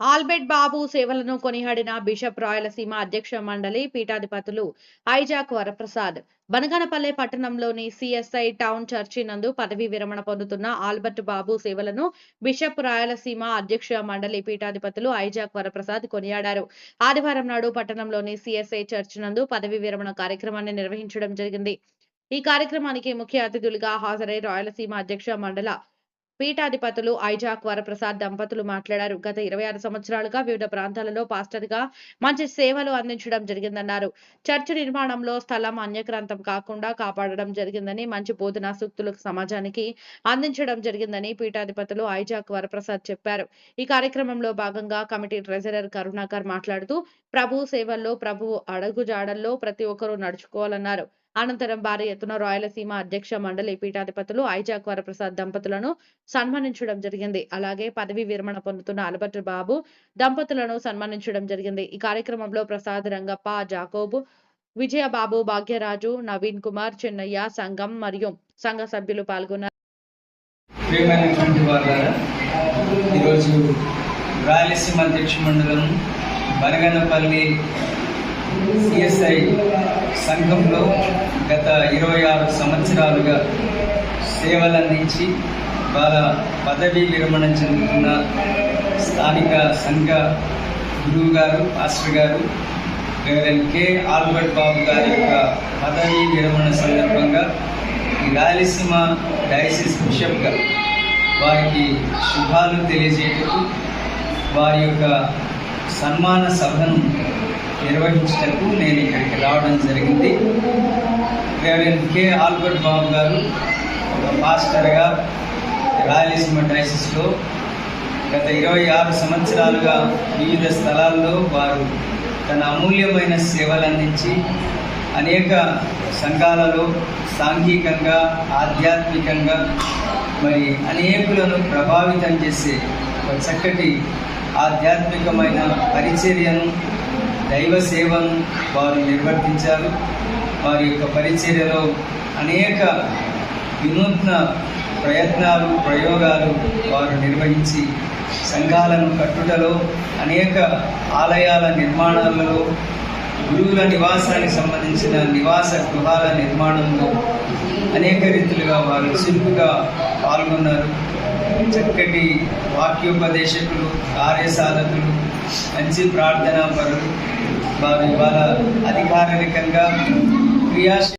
Albert బాబు సేవలను కొనియాడిన bishop Rayalaseema అధ్యక్ష మండలి పీఠాధిపతులు ఐజాక్ వరప్రసాద్. బనగానపల్లె పట్టణంలోని సిఎస్ఐ టౌన్ చర్చి నందు పదవీ విరమణ పొందుతున్న ఆల్బర్ట్ బాబు సేవలను బిషప్ రాయలసీమ అధ్యక్ష మండలి పీఠాధిపతులు ఐజాక్ వరప్రసాద్ కొనియాడారు. ఆదివారం నాడు పట్టణంలోని సిఎస్ఐ చర్చి నందు పదవీ విరమణ కార్యక్రమాన్ని నిర్వహించడం జరిగింది. ఈ కార్యక్రమానికి ముఖ్య అతిథులుగా హాజరై రాయలసీమ అధ్యక్ష మండల పీఠాధిపతులు ఐజాక్ వరప్రసాద్ దంపతులు మాట్లాడారు. గత ఇరవై ఆరు సంవత్సరాలుగా వివిధ ప్రాంతాలలో పాస్టర్గా మంచి సేవలు అందించడం జరిగిందన్నారు. చర్చ్ నిర్మాణంలో స్థలం అన్యక్రాంతం కాకుండా కాపాడడం జరిగిందని మంచి బోధనా సూక్తులు సమాజానికి అందించడం జరిగిందని పీఠాధిపతులు ఐజాక్ వరప్రసాద్ చెప్పారు. ఈ కార్యక్రమంలో భాగంగా కమిటీ ట్రెజరర్ కరుణాకర్ మాట్లాడుతూ ప్రభు సేవల్లో ప్రభు అడుగుజాడల్లో ప్రతి ఒక్కరూ నడుచుకోవాలన్నారు. అనంతరం భారీ ఎత్తున రాయలసీమ అధ్యక్ష మండలి పీఠాధిపతులు ఐజాక్ వరప్రసాద్ దంపతులను సన్మానించడం జరిగింది. అలాగే పదవి విరమణ పొందుతున్న అలబర్ట్ బాబు దంపతులను సన్మానించడం జరిగింది. ఈ కార్యక్రమంలో ప్రసాద్ రంగప్ప జాకోబు విజయబాబు భాగ్యరాజు నవీన్ కుమార్ చెన్నయ్య సంఘం మరియు సంఘ సభ్యులు పాల్గొన్నారు. ఈరోజు రాయలసీమ అధ్యక్ష మండలం బనగనపల్లి సిఎస్ఐ సంఘంలో గత ఇరవై ఆరు సంవత్సరాలుగా సేవలందించి వాళ్ళ పదవీ విరమణ చెందుతున్న స్థానిక సంఘ గురువు గారు మాస్టర్ గారు రెవరెండ్ కె ఆల్బర్ట్ బాబు గారి యొక్క పదవీ విరమణ సందర్భంగా ఈ రాయలసీమ డయాసిస్ బిషప్గా వారికి శుభాలు తెలియజేయటకు వారి యొక్క సన్మాన సభను నిర్వహించటకు నేను ఇక్కడికి రావడం జరిగింది. రెవరెండ్ కే. ఆల్బర్ట్ బాబు గారు ఒక పాస్టర్గా రాయలసీమ డ్రైసిస్లో గత ఇరవై ఆరు సంవత్సరాలుగా వివిధ స్థలాల్లో వారు తన అమూల్యమైన సేవలు అందించి అనేక సంఘాలలో సాంఘికంగా ఆధ్యాత్మికంగా మరి అనేకులను ప్రభావితం చేసే ఒక చక్కటి ఆధ్యాత్మికమైన పరిచర్యను దైవ సేవను వారు నిర్వర్తించారు. వారి యొక్క పరిచర్యలో అనేక వినూత్న ప్రయత్నాలు ప్రయోగాలు వారు నిర్వహించి సంఘాలను కట్టుటలో అనేక ఆలయాల నిర్మాణాలలో గురువుల నివాసానికి సంబంధించిన నివాస గృహాల నిర్మాణంలో అనేక రీతులుగా వారు చురుకుగా పాల్గొన్నారు. చక్కటి వాక్యోపదేశకులు కార్యసాధకులు మంచి ప్రార్థనా పరులు. వారు ఇవాళ అధికారికంగా క్రియాశీ